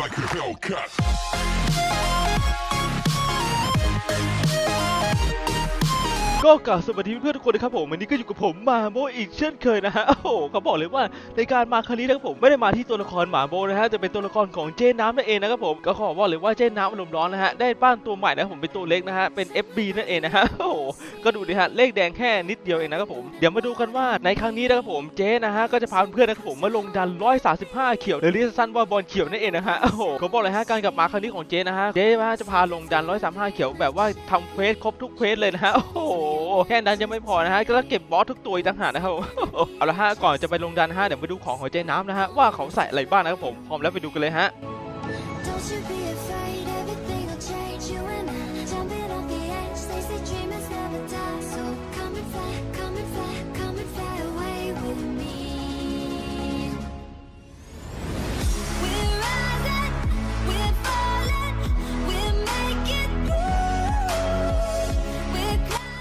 like a Hellcat. ก็กล่าวสวัสดีเพื่อนทุกคนนะครับผมวันนี้ก็อยู่กับผมมาโมอีกเช่นเคยนะฮะโอ้โหเขาบอกเลยว่าในการมาครั้งนี้นะครับผมไม่ได้มาที่ตัวละครหมาโบนะฮะแต่เป็นตัวละครของเจนน้ำนั่นเองนะครับผมก็ขอบอกเลยว่าเจนน้ำอารมณ์ร้อนนะฮะได้บ้านตัวใหม่นะผมเป็นตัวเล็กนะฮะเป็น FB นั่นเองนะฮะโอ้โหก็ดูดิฮะเลขแดงแค่นิดเดียวเองนะครับผมเดี๋ยวมาดูกันว่าในครั้งนี้นะครับผมเจนะฮะก็จะพาเพื่อนนะครับผมมาลงดัน135 เขียวหรือเรียกสั้นว่าบอลเขียวนั่นเองนะฮะโอ้โหเขาบอกเลยฮะการกลับมาครั้งนี้ของเจนะฮะเจนะฮะจะพาลงดัน135 เขียวแบบว่าทำเควสครบทุกเควสเลยนะฮะโอ้โหแค่นั้นยังไม่พอนะฮะก็ต้องเก็บบอสทุกตัวอีกต่างหากนะครับเอาละฮะก่อนจะไปลงดันฮะเดี๋ยวไปดูของของเจน้ำนะฮะว่าเขาใส่อะไรบ้างนะครับผมพร้อมแล้วไปดูกันเลยฮะ Don't you be afraid,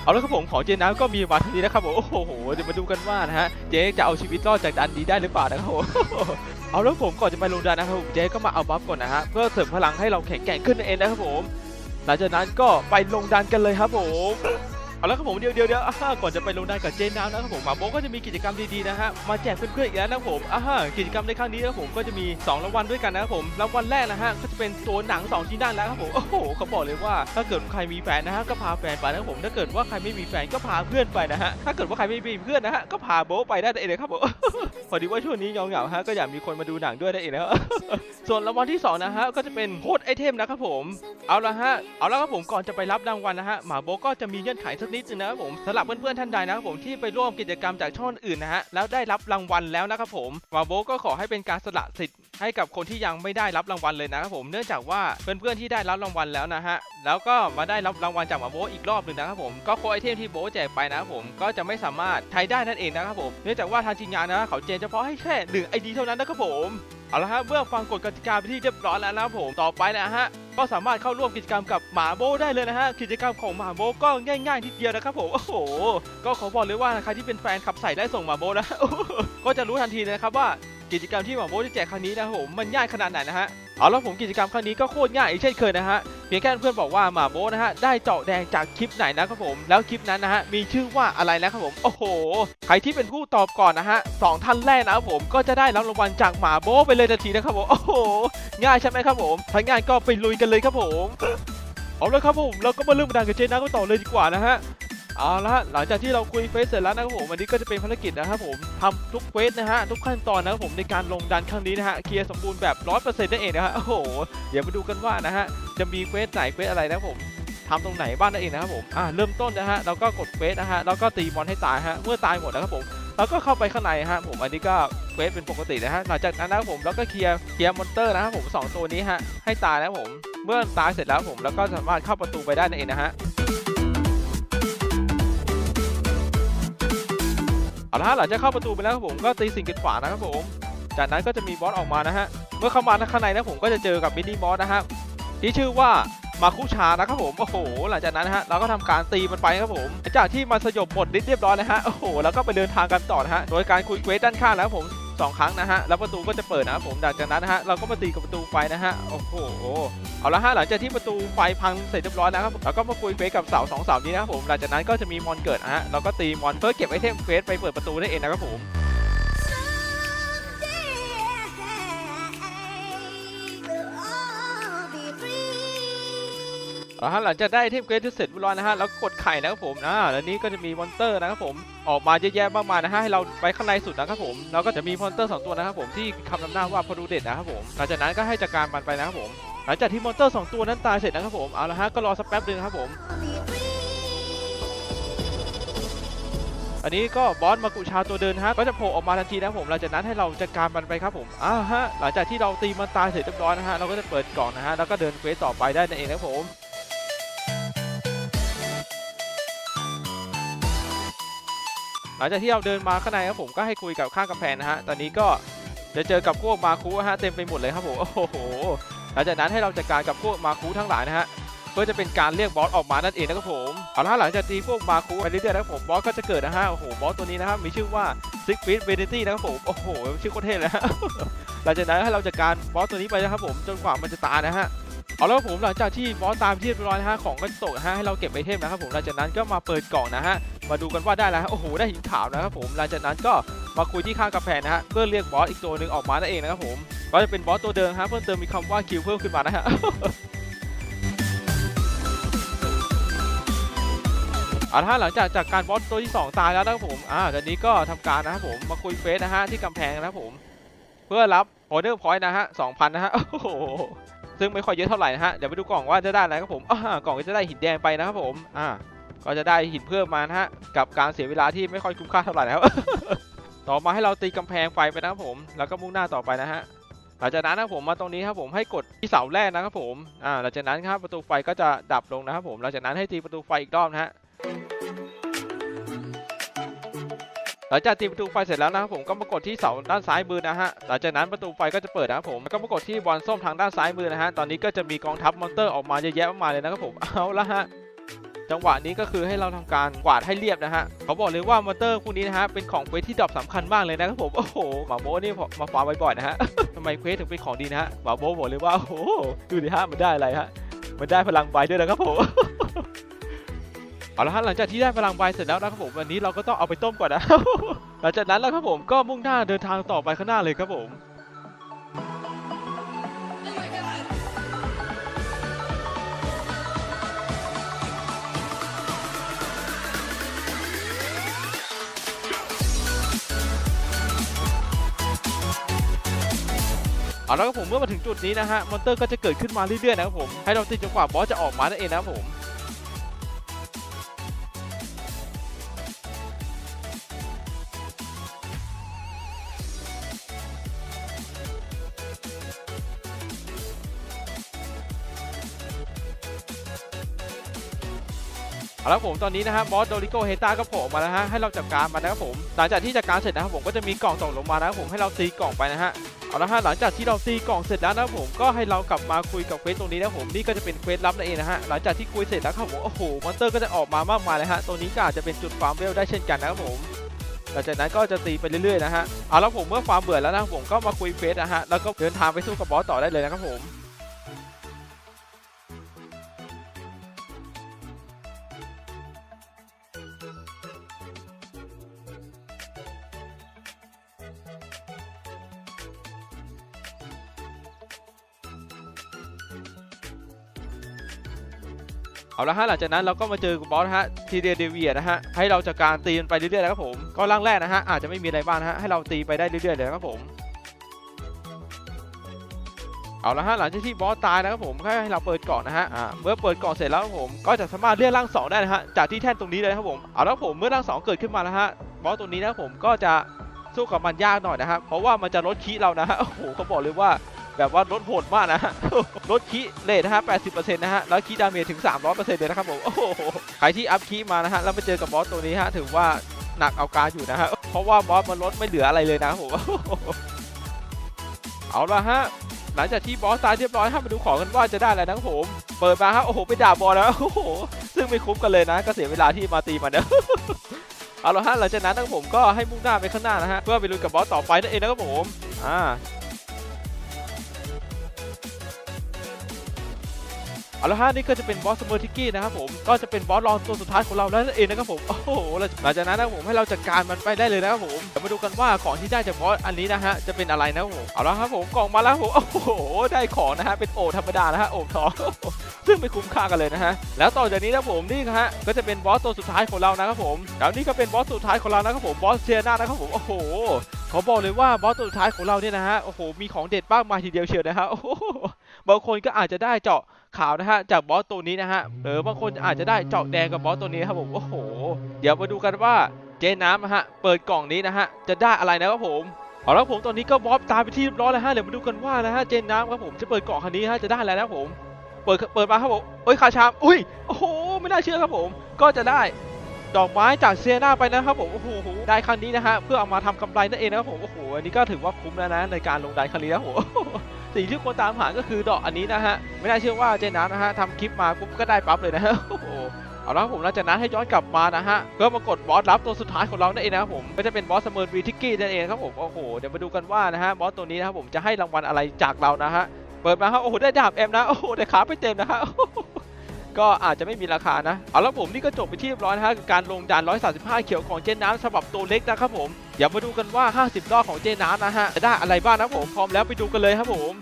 เอาละครับผมของเจน้ำก็มีมาทีนี้นะครับผมโอ้โหเดี๋ยวมาดูกันว่านะฮะเจ๊จะเอาชีวิตรอดจากดันนี้ได้หรือเปล่านะครับผมเอาแล้วผมก่อนจะไปลงดันนะครับผมเจ๊ก็มาเอาบัฟก่อนนะฮะเพื่อเสริมพลังให้เราแข็งแกร่งขึ้นนั่นเองนะครับผม หลังจากนั้นก็ไปลงดันกันเลยครับผม เอาละครับผมเดี๋ยวเดี๋ยวเดี๋ยวอ่าก่อนจะไปลงดันกับเจนน้ำนะครับผมหมาโบก็จะมีกิจกรรมดีๆนะฮะมาแจกเพื่อนๆอีกแล้วนะครับผมอ่ากิจกรรมในครั้งนี้นะครับผมก็จะมีสองรางวัลด้วยกันนะครับผมรางวัลแรกนะฮะก็จะเป็นตัวหนังสองชิ้นด้านแล้วครับผมโอ้โหเขาบอกเลยว่าถ้าเกิดใครมีแฟนนะฮะก็พาแฟนไปนะครับผมถ้าเกิดว่าใครไม่มีแฟนก็พาเพื่อนไปนะฮะถ้าเกิดว่าใครไม่มีเพื่อนนะฮะก็พาโบไปได้เองนะครับผมพอดีว่าช่วงนี้เหงาๆฮะก็อยากมีคนมาดูหนังด้วยได้เองนะส่วนรางวัลที่สองนะฮะก็จะเป็นโค้ดไอเทมนะครับผมเอาละฮะเอาละครับผมก่อนจะไปรับรางวัลนะฮะหมาโบก็จะมีเงื่อนไขสักนิดนึงนะครับผมสำหรับเพื่อนๆท่านใดนะครับผมที่ไปร่วมกิจกรรมจากช่องอื่นนะฮะแล้วได้รับรางวัลแล้วนะครับผมมาโบก็ขอให้เป็นการสละสิทธิ์ให้กับคนที่ยังไม่ได้รับรางวัลเลยนะครับผมเนื่องจากว่าเพื่อนๆที่ได้รับรางวัลแล้วนะฮะแล้วก็มาได้รับรางวัลจากมาโบอีกรอบหนึ่งนะครับผมก็โค้ดไอเทมที่โบแจกไปนะครับผมก็จะไม่สามารถใช้ได้นั่นเองนะครับผมเนื่องจากว่าทางทีมงานนะเขาเจนเฉพาะให้แค่หนึ่งไอดีเท่านั้นนะครับผมเอาละฮะเมื่อฟังกฎกติกาไปที่เรียบร้อยแล้วนะครับผมต่อไปนะฮะ ก็สามารถเข้าร่วมกิจกรรมกับหมาโบได้เลยนะฮะกิจกรรมของหมาโบก็ง่ายๆทีเดียวนะครับผมโอ้โหก็ขอบอกเลยว่าใครที่เป็นแฟนขับใส่ได้ส่งหมาโบนะก็จะรู้ทันทีนะครับว่ากิจกรรมที่หมาโบจะแจกครั้งนี้นะครับผมมันง่ายขนาดไหนนะฮะ เอาแล้วผมกิจกรรมครั้งนี้ก็โคตรง่ายอีกเช่นเคยนะฮะเพียงแค่เพื่อนบอกว่าหมาโบนะฮะได้เจาะแดงจากคลิปไหนนะครับผมแล้วคลิปนั้นนะฮะมีชื่อว่าอะไรนะครับผมโอ้โห ใครที่เป็นผู้ตอบก่อนนะฮะสองท่านแรกนะครับผมก็จะได้รับรางวัลจากหมาโบไปเลยทันทีนะครับผมโอ้โห ง่ายใช่ไหมครับผมถ้าง่ายก็ไปลุยกันเลยครับผมเอาละครับผมเราก็มาเริ่มดันกับเจนนะกันต่อเลยดีกว่านะฮะ เอาละหลังจากที่เราคุยเฟซเสร็จแล้วนะครับผมวันนี้ก็จะเป็นภารกิจนะครับผมทำทุกเฟซนะฮะทุกขั้นตอนนะครับผมในการลงดันครั้งนี้นะฮะเคลียร์สมบูรณ์แบบร้อยเปอร์เซ็นต์นั่นเองนะฮะโอ้โหเดี๋ยวมาดูกันว่านะฮะจะมีเฟซไหนเฟซอะไรนะครับผมทำตรงไหนบ้างนั่นเองนะครับผมอ่าเริ่มต้นนะฮะเราก็กดเฟซนะฮะแล้วก็ตีมอนให้ตายฮะเมื่อตายหมดนะครับผมแล้วก็เข้าไปข้างในฮะผมอันนี้ก็เควสเป็นปกตินะฮะหลังจากนั้นนะครับผมแล้วก็เคลียร์เคลียร์มอนเตอร์นะครับผมสองตัวนี้ฮะให้ตายนะครับผมเมื่อตายเสร็จแล้วผมแล้วก็สามารถเข้าประตูไปได้นั่นเองนะฮะ เอาละฮะหลังจากเข้าประตูไปแล้วครับผมก็ตีสิ่งกีดขวางนะครับผม จากนั้นก็จะมีบอสออกมานะฮะเมื่อเข้ามาข้างในนะผมก็จะเจอกับมินิบอสนะฮะที่ชื่อว่ามาคุชานะครับผมโอ้โห หลังจากนั้นนะฮะเราก็ทำการตีมันไปครับผมจากที่มันสยบหมดเรียบร้อยนะฮะโอ้โหแล้วก็ไปเดินทางกันต่อนะฮะโดยการคุยเควสด้านข้างแล้วผม สองครั้งนะฮะ แล้วประตูก็จะเปิดนะครับผมหลังจากนั้นนะฮะ เราก็มาตีกับประตูไฟนะฮะ โอ้โห เอาละฮะ หลังจากที่ประตูไฟพังเสร็จเรียบร้อยแล้วครับเราก็มาคุยเควสกับเสาสองเสานี้นะครับผม หลังจากนั้นก็จะมีมอนเกิดนะฮะ เราก็ตีมอนเพื่อเก็บไอเทมเควสไปเปิดประตูได้เองนะครับผม เอาฮะหลังจากได้เทมเควสที่เสร็จเรียบร้อยนะฮะแล้วกดไข่นะครับผมอ่าแล้วนี้ก็จะมีมอนเตอร์นะครับผมออกมาเยอะแยะมากมายนะฮะให้เราไปข้างในสุดนะครับผมแล้วก็จะมีมอนเตอร์สองตัวนะครับผมที่คำนำหน้าว่าพอดูเด็ดนะครับผมหลังจากนั้นก็ให้จัดการมันไปนะครับผม หลังจากที่มอนเตอร์สองตัวนั้นตายเสร็จนะครับผมเอาละฮะก็รอสักแป๊บนึงนครับผมอันนี้ก็บอสมากุชาตัวเดินฮะก็จะโผล่ออกมาทันทีนะครับผมหลังจากนั้นให้เราจัดการมันไปครับผมอ่าฮะหลังจากที่เราตีมันตายเสร็จเรียบร้อยนะฮะเราก็จะเปิดกล่องนะฮะแล้วก็เดินเควสต่อไปได้นั่นเองนะผม หลังจากที่เราเดินมาข้างในครับผมก็ให้คุยกับข้างกำแพงนะฮะตอนนี้ก็จะเจอกับพวกมาคูฮะเต็มไปหมดเลยครับผมโอ้โหหลังจากนั้นให้เราจัดการกับพวกมาคูทั้งหลายนะฮะเพื่อจะเป็นการเรียกบอสออกมานั่นเองนะครับผมเอาละฮะหลังจากตีพวกมาคูไปเรื่อยๆนะครับผมบอสก็จะเกิดนะฮะโอ้โหบอสตัวนี้นะครับมีชื่อว่าซิกฟิตเบเนตี้นะครับผมโอ้โหชื่อโคตรเท่เลยฮะหลังจากนั้นให้เราจัดการบอสตัวนี้ไปนะครับผมจนกว่ามันจะตายนะฮะเอาแล้วครับผมหลังจากที่บอสตามที่เรียบร้อยนะฮะของก็ตกนะฮะให้เราเก็บไอเทมนะครับผมหลังจากนั้นก็มาเปิดกล่องนะฮะ มาดูกันว่าได้แล้วฮะโอ้โหได้หินขาวนะครับผมหลังจากนั้นก็มาคุยที่ข้างกำแพงนะฮะเพื่อเรียกบอสอีกตัวหนึ่งออกมานั่นเองนะครับผมก็จะเป็นบอสตัวเดิมฮะเพิ่มเติมมีคำว่าคิวเพิ่มขึ้นมานะฮะอ่าถ้าหลังจากจากการบอสตัวที่ 2 ตายแล้วนะครับผมอ่าตอนนี้ก็ทำการนะครับผมมาคุยเฟสนะฮะที่กำแพงนะครับผม เพื่อรับออเดอร์พอยต์นะฮะสองพันนะฮะโอ้โหซึ่งไม่ค่อยเยอะเท่าไหร่นะฮะเดี๋ยวไปดูกล่องว่าจะได้อะไรครับผมอ่ากล่องก็จะได้หินแดงไปนะครับผมอ่า ก็จะได้หินเพิ่มมานะฮะกับการเสียเวลาที่ไม่ค่อยคุ้มค่าเท่าไหร่นะครับ ต่อมาให้เราตีกำแพงไฟไปนะครับผม แล้วก็มุ่งหน้าต่อไปนะฮะหลังจากนั้นนะผมมาตรงนี้ครับผมให้กดที่เสาแรกนะครับผมอ่าหลังจากนั้นครับประตูไฟก็จะดับลงนะครับผมหลังจากนั้นให้ตีประตูไฟอีกรอบนะฮะหลังจากตีประตูไฟเสร็จแล้วนะครับผมก็มากดที่เสาด้านซ้ายมือนะฮะหลังจากนั้นประตูไฟก็จะเปิดนะครับผมแล้วก็มากดที่บอลส้มทางด้านซ้ายมือนะฮะตอนนี้ก็จะมีกองทัพมอนเตอร์ออกมาเยอะแยะมากมายเลยนะครับผมเอาละฮะ จังหวะนี้ก็คือให้เราทำการกวาดให้เรียบนะฮะเขาบอกเลยว่ามอเตอร์คู่นี้นะฮะเป็นของเควสที่ดรอปสำคัญมากเลยนะครับผมโอ้โหหมาโบนี่มาฟาร์มบ่อยๆนะฮะทำไมเควสถึงเป็นของดีนะฮะหมาโบบอกเลยว่าโอ้โหดูดิฮะมันได้อะไรฮะมันได้พลังใบด้วยนะครับผมเอาละฮะหลังจากที่ได้พลังใบเสร็จแล้วนะครับผมวันนี้เราก็ต้องเอาไปต้มก่อนนะหลังจากนั้นแล้วครับผมก็มุ่งหน้าเดินทางต่อไปข้างหน้าเลยครับผม เอาละครับผมเมื่อมาถึงจุดนี้นะฮะมอนเตอร์ก็จะเกิดขึ้นมาเรื่อยๆนะครับผมให้เราติดจนกว่าบอสจะออกมานั่นเองนะครับผมเอาละครับผมตอนนี้นะฮะบอสโดริโกเฮต้าก็โผล่ออกมาแล้วฮะให้เราจัดการมันนะครับผมหลังจากที่จัดการเสร็จนะครับผมก็จะมีกล่องตกลงมานะครับผมให้เราตีกล่องไปนะฮะ เอาละฮะหลังจากที่เราตีกล่องเสร็จแล้วนะผมก็ให้เรากลับมาคุยกับเควสตรงนี้นะผมนี่ก็จะเป็นเควสลับนั่นเองนะฮะหลังจากที่คุยเสร็จแล้วครับผมโอ้โหมอนเตอร์ก็จะออกมามากมายเลยฮะตรงนี้ก็อาจจะเป็นจุดฟาร์มเวลได้เช่นกันนะครับผมหลังจากนั้นก็จะตีไปเรื่อยๆนะฮะเอาแล้วผมเมื่อฟาร์มเบื่อแล้วนะผมก็มาคุยเควสนะฮะแล้วก็เดินทางไปสู้กับบอสต่อได้เลยนะครับผม เอาละฮะหลังจากนั้นเราก็มาเจอกับบอสนะฮะทีเดียเดเวียนะฮะให้เราจัดการตีมันไปเรื่อยๆนะครับผมก็ร่างแรกนะฮะอาจจะไม่มีอะไรบ้างนะฮะให้เราตีไปได้เรื่อยๆเลยนะครับผมเอาละฮะหลังจากที่บอสตายนะครับผมก็ให้เราเปิดเกาะนะฮะอ่าเมื่อเปิดเกาะเสร็จแล้วผมก็จะสามารถเรียกร่างสองได้นะฮะจากที่แท่นตรงนี้เลยครับผมเอาละผมเมื่อร่างสองเกิดขึ้นมาแล้วฮะบอสตัวนี้นะผมก็จะสู้กับมันยากหน่อยนะครับเพราะว่ามันจะลดคีเรานะฮะโอ้โหเขาบอกเลยว่า แบบว่าลดโหดมากนะฮะลดคีเลทนะฮะ 80%นะฮะ แล้วคีดาเมจถึง 300%เลยนะครับผม โอ้โห ใครที่อัพคีมานะฮะ แล้วมาเจอกับบอสตัวนี้ฮะ ถือว่าหนักเอาการอยู่นะฮะ เพราะว่าบอสมันลดไม่เหลืออะไรเลยนะครับผม เอาละฮะ หลังจากที่บอสตายเรียบร้อยฮะมาดูของกันว่าจะได้อะไรนะครับผม เปิดมาฮะ โอ้โห ไปด่าบอสแล้ว โอ้โห ซึ่งไม่คุ้มกันเลยนะ ก็เสียเวลาที่มาตีมันนะเอาละฮะ หลังจากนั้นนะครับผมก็ให้มุ่งหน้าไปข้างหน้านะฮะ เพื่อไปลุยกับบอสต่อไปนั่นเองนะครับผม อ่า เอาละฮะนี่ก็จะเป็นบอสเมอร์ทิกกี้นะครับผมก็จะเป็นบอสรองตัวสุดท้ายของเราแล้วนั่นเองนะครับผมโอ้โหหลังจากนั้นนะครับผมให้เราจัดการมันไปได้เลยนะครับผมเดี๋ยวมาดูกันว่าของที่ได้จากบอสอันนี้นะฮะจะเป็นอะไรนะครับผมเอาละครับผมกล่องมาแล้วผมโอ้โหได้ของนะฮะเป็นโอธรรมดานะฮะโอทองซึ่งไม่คุ้มค่ากันเลยนะฮะแล้วต่อจากนี้นะครับผมนี่ฮะก็จะเป็นบอสตัวสุดท้ายของเรานะครับผมแล้วนี่ก็เป็นบอสสุดท้ายของเรานะครับผมบอสเซียนานะครับผมโอ้โหเขาบอกเลยว่าบอสตัวสุดท้ายของเราเนี่ยนะฮะโอ้โหมีของเด็ดมากมายทีเดียวเชียวนะฮะบางคนก็อาจจะได้เจาะ ขาวนะฮะจากบอสตัวนี้นะฮะหรือบางคนอาจจะได้เจาะแดงกับบอสตัวนี้ครับผมโอ้โห เดี๋ยวมาดูกันว่าเจน้ำนะฮะเปิดกล่องนี้นะฮะจะได้อะไรนะครับผมเอาละผมตอนนี้ก็บอสตายไปที่เรียบร้อยแล้วฮะเดี๋ยวมาดูกันว่านะฮะเจนน้ำครับผมจะเปิดกล่องคันนี้ฮะจะได้อะไรนะครับผมเปิดเปิดมาครับผมเอ้ยคาชามอุ้ยโอ้โหไม่น่าเชื่อครับผม ก็จะได้ดอกไม้จากเซียนาไปนะครับผมโอ้โหได้ครั้งนี้นะฮะเพื่อเอามาทำกำไรนั่นเองนะครับผมโอ้โหอันนี้ก็ถือว่าคุ้มแล้วนะในการลงดันครั้งนี้นะครับผม สิ่งที่คนตามหาก็คือดอกอันนี้นะฮะไม่น่าเชื่อว่าเจนน้ำนะฮะทำคลิปมาปุ๊บก็ได้ปั๊บเลยนะฮะโอ้โหเอาละผมหลังจากนั้นให้ย้อนกลับมานะฮะเพื่อมากดบอสรับตัวสุดท้ายของเรานั่นเองนะครับผมก็จะเป็นบอสเสมิร์วีทิกกี้นั่นเองครับผมโอ้โหเดี๋ยวมาดูกันว่านะฮะบอสตัวนี้นะครับผมจะให้รางวัลอะไรจากเรานะฮะเปิดมาครับโอ้โหได้ดาบเอ็มนะโอ้โหได้ขาไปเต็มนะฮะ ก็อาจจะไม่มีราคานะ เอาละผมนี่ก็จบไปที่เรียบร้อยนะฮะกับการลงด่าน 135 เขียวของเจนน้ำฉบับตัวเล็กนะครับผมเดี๋ยวมาดูกันว่า 50 รอบของเจนน้ำนะฮะจะได้อะไรบ้างนะผมพร้อมแล้วไปดูกันเลยครับผม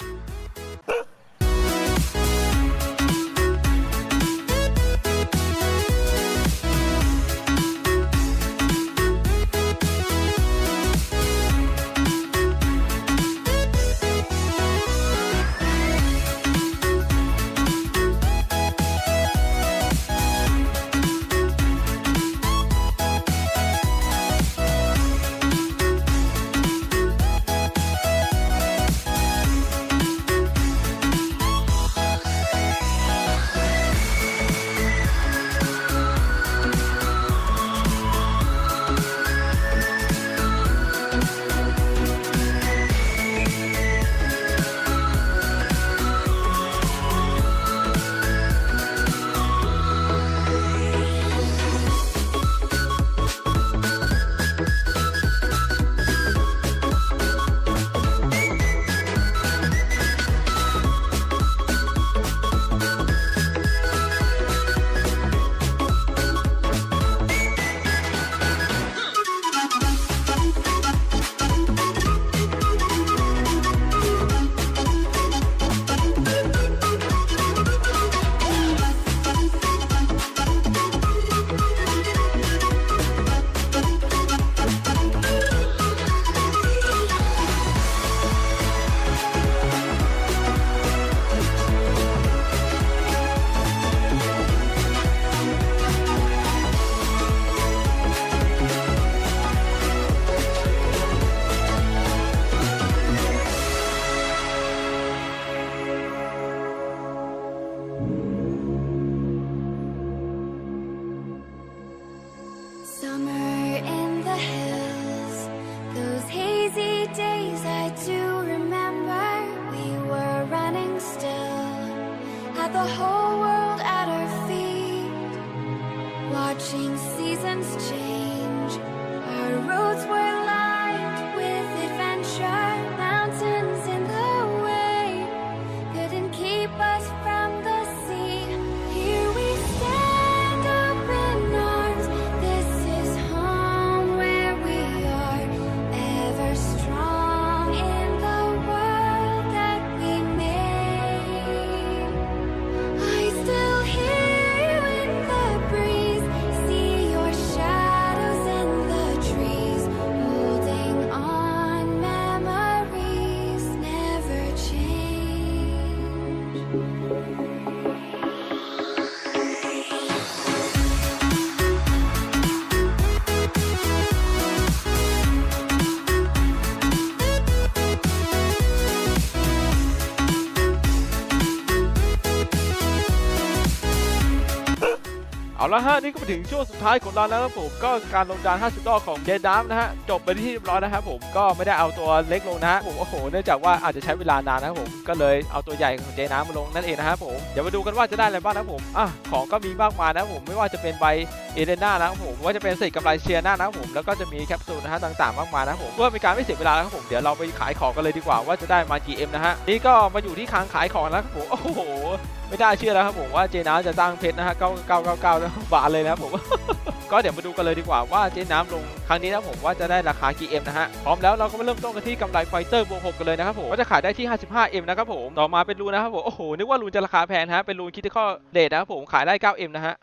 ละฮะนี่ก็มาถึงช่วงสุดท้ายของเราแล้วครับผมก็การลงดาน 50 รอบของเจดามนะฮะจบไปที่เรียบร้อยนะครับผมก็ไม่ได้เอาตัวเล็กลงนะฮะผมโอ้โหเนื่องจากว่าอาจจะใช้เวลานานนะครับผมก็เลยเอาตัวใหญ่ของเจดามมาลงนั่นเองนะครับผมเดี๋ยวมาดูกันว่าจะได้อะไรบ้างนะครับผมอะของก็มีมากมายนะครับผมไม่ว่าจะเป็นใบเอเลน่านะครับผมว่าจะเป็นเศษกำไรเชียร์หน้านะครับผมแล้วก็จะมีแคปซูลนะฮะต่างๆมากมายนะครับผมเพื่อเป็นการไม่เสียเวลานะครับผมเดี๋ยวเราไปขายของกันเลยดีกว่าว่าจะได้มากี่เอ็มนะฮะนี่ก็มาอยู่ที่ค้างขายของแล้วครับผมโอ้โหไม่ได้เชื่อแล้วครับผมว่าเจน้ำจะตั้งเพชรนะฮะ 9999นะบาทเลยนะครับผม ก็เดี๋ยวมาดูกันเลยดีกว่าว่าเจน้ำลงครั้งนี้นะผมว่าจะได้ราคากี่เอ็มนะฮะ พร้อมแล้วเราก็มาเริ่มต้นกันที่กำไรไฟเตอร์บวก6กันเลยนะครับผมก็จะขายได้ที่ 55M นะครับผม ต่อมาเป็นรูนนะครับผม โอ้โห นึกว่ารูนจะราคาแพงฮะ เป็นรูนคิดที่ข้อเดทนะครับผม ขายได้ 9M นะฮะ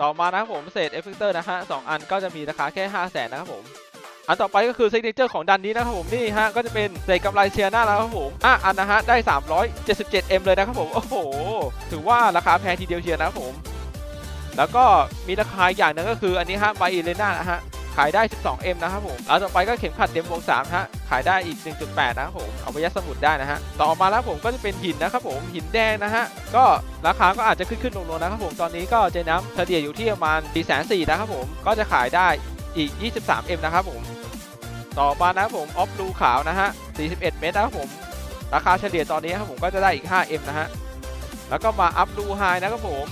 ต่อมานะครับผมเศษเอฟเฟกเตอร์นะฮะสองอันก็จะมีราคาแค่ 5 0 0 0 0นนะครับผม อันต่อไปก็คือ s ิ g เจอร์ของดันนี้นะครับผมนี่ฮะก็จะเป็นเศษกำไรเชียร์หน้าแล้วครับผมอะอันนะฮะได้ 377M เลยนะครับผมโอ้โห ถือว่าราคาแพงทีเดียวเชียร์นะครับผม แล้วก็มีราคาอย่างนึงก็คืออันนี้ฮะไบอิเลน่านะฮะขายได้ 12M นะครับผมแล้วต่อไปก็เข็มขัดเต็มวง3ฮะ ขายได้อีก 1.8 นะครับผม เอาไปยัดสมุดได้นะฮะ ต่อมาแล้วผมก็จะเป็นหินนะครับผม หินแดงนะฮะ ก็ราคาก็อาจจะขึ้นขึ้นลงๆนะครับผม ตอนนี้ก็เจน้ำเฉลี่ยอยู่ที่ประมาณ4 4 0 0นะครับผม ก็จะขายได้ อีก 23M นะครับผม ต่อมานะครับผมออฟบลูขาวนะฮะ 41 เมตรนะครับผม ราคาเฉลี่ยตอนนี้ครับผมก็จะได้อีก 5M นะฮะ แล้วก็มาอัพดูไฮนะครับผม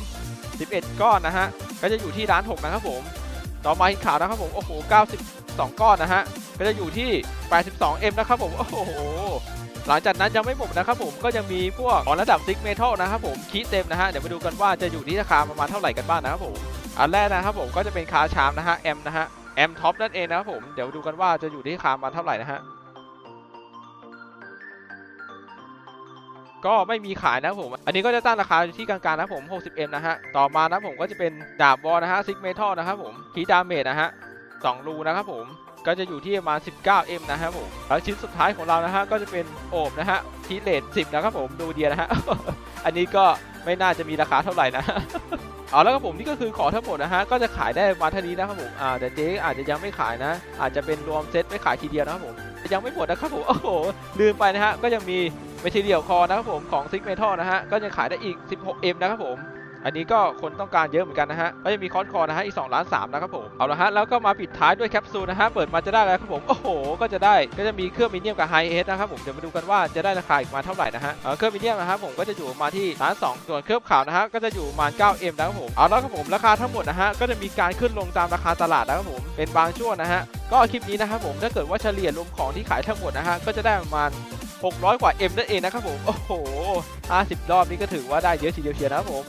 11 ก้อนนะฮะ ก็จะอยู่ที่ร้าน 6 นะครับผม ต่อมาหินขาวนะครับผม โอ้โห 92 ก้อนนะฮะ ก็จะอยู่ที่ 82M นะครับผม โอ้โห หลังจากนั้นยังไม่หมดนะครับผม ก็ยังมีพวกของระดับซิกเมทัลนะครับผม คีเต็มนะฮะ เดี๋ยวมาดูกันว่าจะอยู่ที่ราคาประมาณเท่าไหร่กันบ้างนะครับผม อันแรกนะครับผมก็จะเป็นคาชามนะฮะแอมนะฮะ แอมท็อปนั่นเองนะครับผม เดี๋ยวดูกันว่าจะอยู่ที่ราคามาณเท่าไหร่นะฮะ ก็ไม่มีขายนะผม อันนี้ก็จะตั้งราคาอยู่ที่กลางๆนะครับผม 60M นะฮะ ต่อมานะครับผมก็จะเป็นดาบบอลนะฮะซิกเมทัลนะครับผมคีดาเมจนะฮะ2รูนะครับผม ก็จะอยู่ที่ประมาณ 19M นะครับผม แล้วชิ้นสุดท้ายของเรานะฮะก็จะเป็นโอบนะฮะทีเลท10 นะครับผม ดูเดียนะฮะ อันนี้ก็ ไม่น่าจะมีราคาเท่าไหร่นะเอาแล้วครับผมนี่ก็คือของทั้งหมดนะฮะก็จะขายได้มาเท่านี้นะครับผมอ่าแต่เจ๊อาจจะยังไม่ขายนะ อาจจะเป็นรวมเซตไม่ขายทีเดียวนะครับผมยังไม่หมดนะครับผมโอ้โหลืมไปนะฮะก็ยังมีเมทีเรียลคอนะครับผมของซิกเมทัลนะฮะก็ยังขายได้อีก 16M นะครับผม อันนี้ก็คนต้องการเยอะเหมือนกันนะฮะก็จะมีคอร์สคอร์นะฮะอีก2ล้าน3นะครับผมเอาละฮะแล้วก็มาปิดท้ายด้วยแคปซูลนะฮะเปิดมาจะได้อะไรครับผมโอ้โห ก็จะได้ก็จะมีเครื่องมิเนียมกับไฮเอสนะครับผมเดี๋ยวมาดูกันว่าจะได้ราคาอีกมาเท่าไหร่นะฮะเครื่องมิเนียมนะครับผมก็จะอยู่มาที่ล้าน2ส่วนเครื่องขาวนะฮะก็จะอยู่ประมาณ 9M นะครับผมเอาล้วครับผมราคาทั้งหมดนะฮะก็จะมีการขึ้นลงตามราคาตลาดนะครับผมเป็นบางช่วงนะฮะก็คลิปนี้นะครับผมถ้าเกิดว่าเฉลี่ยรวมของที่ขายทั้งหมดนะฮะก็จะได้ประมาณ 600 กว่า M นั่นเองนะครับผม โอ้โห 50 รอบนี้ก็ถือว่าได้เยอะทีเดียวเชียวนะครับผม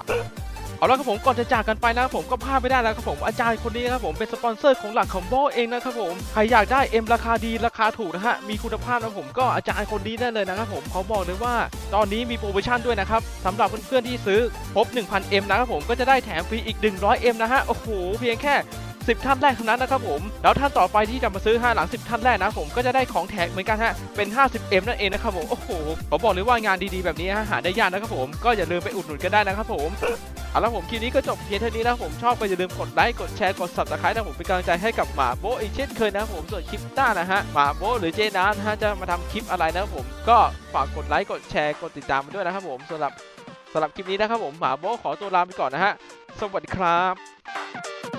เอาละครับผมก่อนจะจากกันไปนะครับผมก็พลาดไม่ได้แล้วครับผมอาจารย์คนนี้นะครับผมเป็นสปอนเซอร์ของหลักของโบเองนะครับผมใครอยากได้ M ราคาดีราคาถูกนะฮะมีคุณภาพนะผมก็อาจารย์คนนี้ได้เลยนะครับผมเขาบอกเลยว่า ตอนนี้มีโปรโมชั่นด้วยนะครับสำหรับเพื่อนๆที่ซื้อครบ 1,000M นะครับผมก็จะได้แถมฟรีอีก 100M นะฮะโอ้โหเพียงแค่ 10 ท่านแรกเท่านั้นนะครับผม แล้วท่านต่อไปที่จะมาซื้อ 5 หลัง 10 ท่านแรกนะผมก็จะได้ของแถมเหมือนกันฮะ เป็น 50M นั่นเองนะครับผม โอ้โห ผมบอกเลยว่างานดีๆแบบนี้ฮะหาได้ยากนะครับผม ก็อย่าลืมไปอุดหนุนกันได้นะครับผมเอาละผมคลิปนี้ก็จบเพียงเท่านี้นะผมชอบก็อย่าลืมกดไลค์กดแชร์กด subscribe นะผมเป็นกำลังใจให้กับหมาโบอีกเช่นเคยนะผมส่วนคลิปหน้านะฮะหมาโบหรือเจน้านะฮะจะมาทำคลิปอะไรนะผมก็ฝากกดไลค์กดแชร์กดติดตามมาด้วยนะครับผมสำหรับสำหรับคลิปนี้นะครับผมหมาโบขอตัวลาไปก่อนนะฮะสวัสดีครับ